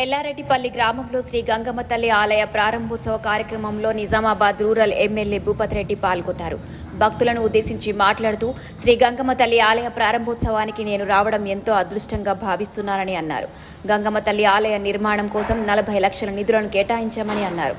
ఎల్లారెడ్డిపల్లి గ్రామంలో శ్రీ గంగమ్మ తల్లి ఆలయ ప్రారంభోత్సవ కార్యక్రమంలో నిజామాబాద్ రూరల్ ఎమ్మెల్యే భూపతిరెడ్డి పాల్గొన్నారు. భక్తులను ఉద్దేశించి మాట్లాడుతూ శ్రీ గంగమ్మ తల్లి ఆలయ ప్రారంభోత్సవానికి నేను రావడం ఎంతో అదృష్టంగా భావిస్తున్నానని అన్నారు. గంగమ్మ తల్లి ఆలయ నిర్మాణం కోసం నలభై లక్షల నిధులను కేటాయించామని అన్నారు.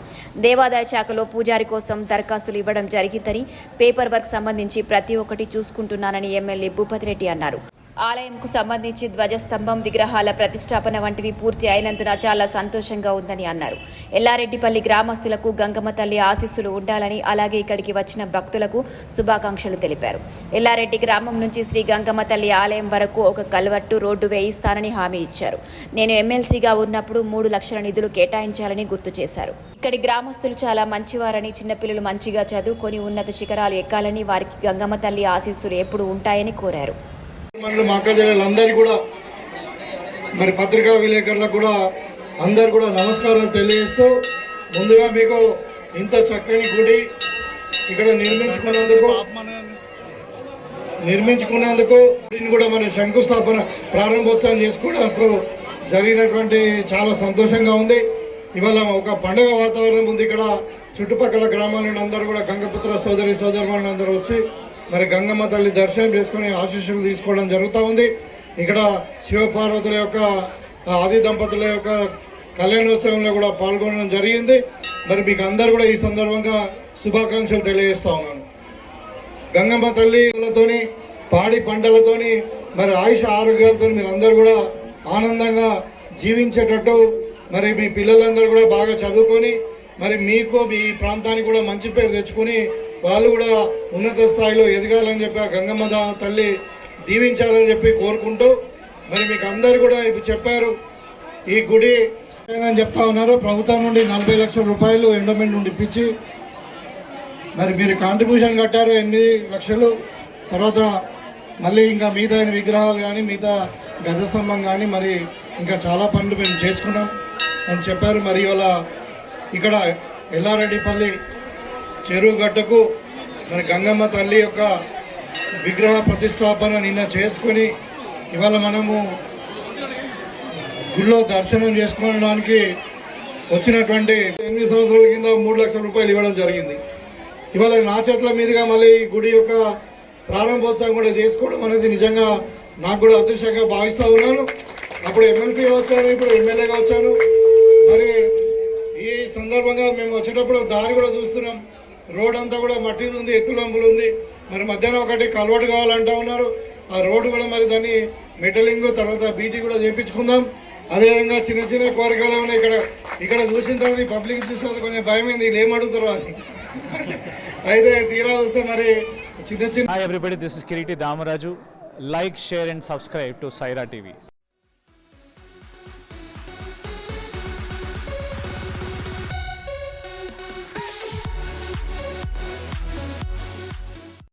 దేవాదాయ శాఖలో పూజారి కోసం దరఖాస్తులు ఇవ్వడం జరిగిందని పేపర్ వర్క్ సంబంధించి ప్రతి ఒక్కటి చూసుకుంటున్నానని ఎమ్మెల్యే భూపతిరెడ్డి అన్నారు. ఆలయంకు సంబంధించి ధ్వజస్తంభం విగ్రహాల ప్రతిష్టాపన వంటివి పూర్తి అయినందున చాలా సంతోషంగా ఉందని అన్నారు. ఎల్లారెడ్డిపల్లి గ్రామస్తులకు గంగమ్మ తల్లి ఆశీస్సులు ఉండాలని అలాగే ఇక్కడికి వచ్చిన భక్తులకు శుభాకాంక్షలు తెలిపారు. ఎల్లారెడ్డి గ్రామం నుంచి శ్రీ గంగమ్మ తల్లి ఆలయం వరకు ఒక కల్వర్టు రోడ్డు వేయిస్తానని హామీ ఇచ్చారు. నేను ఎమ్మెల్సీగా ఉన్నప్పుడు మూడు లక్షల నిధులు కేటాయించాలని గుర్తు చేశారు. ఇక్కడి గ్రామస్తులు చాలా మంచివారని చిన్నపిల్లలు మంచిగా చదువుకొని ఉన్నత శిఖరాలు ఎక్కాలని వారికి గంగమ్మ తల్లి ఆశీస్సులు ఎప్పుడు ఉంటాయని కోరారు. మండలి అక్క కూడా మరి పత్రికా విలేకరులకు కూడా అందరు కూడా నమస్కారాలు తెలియజేస్తూ ముందుగా మీకు ఇంత చక్కని గుడి ఇక్కడ నిర్మించుకున్నందుకు నిర్మించుకున్నందుకు దీన్ని కూడా మన శంకుస్థాపన ప్రారంభోత్సవం చేసుకోవడానికి జరిగినటువంటి చాలా సంతోషంగా ఉంది. ఇవాళ ఒక పండుగ వాతావరణం ఉంది ఇక్కడ. చుట్టుపక్కల గ్రామాల నుండి అందరూ కూడా గంగపుత్ర సోదరి సోదరులందరూ వచ్చి మరి గంగమ్మ తల్లి దర్శనం చేసుకుని ఆశీస్సులు తీసుకోవడం జరుగుతూ ఉంది. ఇక్కడ శివపార్వతుల యొక్క ఆది దంపతుల యొక్క కళ్యాణోత్సవంలో కూడా పాల్గొనడం జరిగింది. మరి మీకు అందరు కూడా ఈ సందర్భంగా శుభాకాంక్షలు తెలియజేస్తా ఉన్నాను. గంగమ్మ తల్లితోని పాడి పంటలతోని మరి ఆయుష ఆరోగ్యాలతో మీరు అందరూ కూడా ఆనందంగా జీవించేటట్టు మరి మీ పిల్లలందరూ కూడా బాగా చదువుకొని మరి మీకు మీ ప్రాంతానికి కూడా మంచి పేరు తెచ్చుకొని వాళ్ళు కూడా ఉన్నత స్థాయిలో ఎదగాలని చెప్పి ఆ గంగమ్మ తల్లి దీవించాలని చెప్పి కోరుకుంటూ మరి మీకు అందరు కూడా ఇప్పుడు చెప్పారు ఈ గుడి అని చెప్తా ఉన్నారు ప్రభుత్వం నుండి నలభై లక్షల రూపాయలు ఎండోమెంట్ నుండి ఇప్పించి మరి మీరు కాంట్రిబ్యూషన్ కట్టారు ఎనిమిది లక్షలు తర్వాత మళ్ళీ ఇంకా మిగతా విగ్రహాలు కానీ మిగతా గజస్తంభం కానీ మరి ఇంకా చాలా పనులు మేము చేసుకున్నాం అని చెప్పారు. మరి ఇవాళ ఇక్కడ ఎల్లారెడ్డిపల్లి చెరువు గడ్డకు మన గంగమ్మ తల్లి యొక్క విగ్రహ ప్రతిష్టాపన నిన్న చేసుకొని ఇవాళ మనము గుళ్ళో దర్శనం చేసుకోవడానికి వచ్చినటువంటి ఎనిమిది సంవత్సరాల కింద మూడు లక్షల రూపాయలు ఇవ్వడం జరిగింది. ఇవాళ నా చేతుల మీదుగా మళ్ళీ ఈ గుడి యొక్క ప్రారంభోత్సవం కూడా చేసుకోవడం అనేది నిజంగా నాకు కూడా అదృష్టంగా భావిస్తూ ఉన్నాను. అప్పుడు ఎమ్మెల్సీగా వచ్చాను ఇప్పుడు ఎమ్మెల్యేగా వచ్చాను. మరి ఈ సందర్భంగా మేము వచ్చేటప్పుడు దారి కూడా చూస్తున్నాం. రోడ్ అంతా కూడా మట్టిది ఉంది ఎత్తులంపులు ఉంది. మరి మధ్యాహ్నం ఒకటి కలవటు కావాలంటా ఉన్నారు. ఆ రోడ్డు కూడా మరి దాన్ని మెటలింగ్ తర్వాత బీటీ కూడా చేయించుకుందాం అదేవిధంగా చిన్న చిన్న కోరికలు ఉన్నాయి ఇక్కడ ఇక్కడ చూసిన తర్వాత పబ్లిక్ చూస్తే కొంచెం భయమైంది. వీళ్ళు ఏం అని అయితే తీరా చూస్తే మరి చిన్న చిన్న everybody this is Kiriti Damaraju like share and subscribe to Saira TV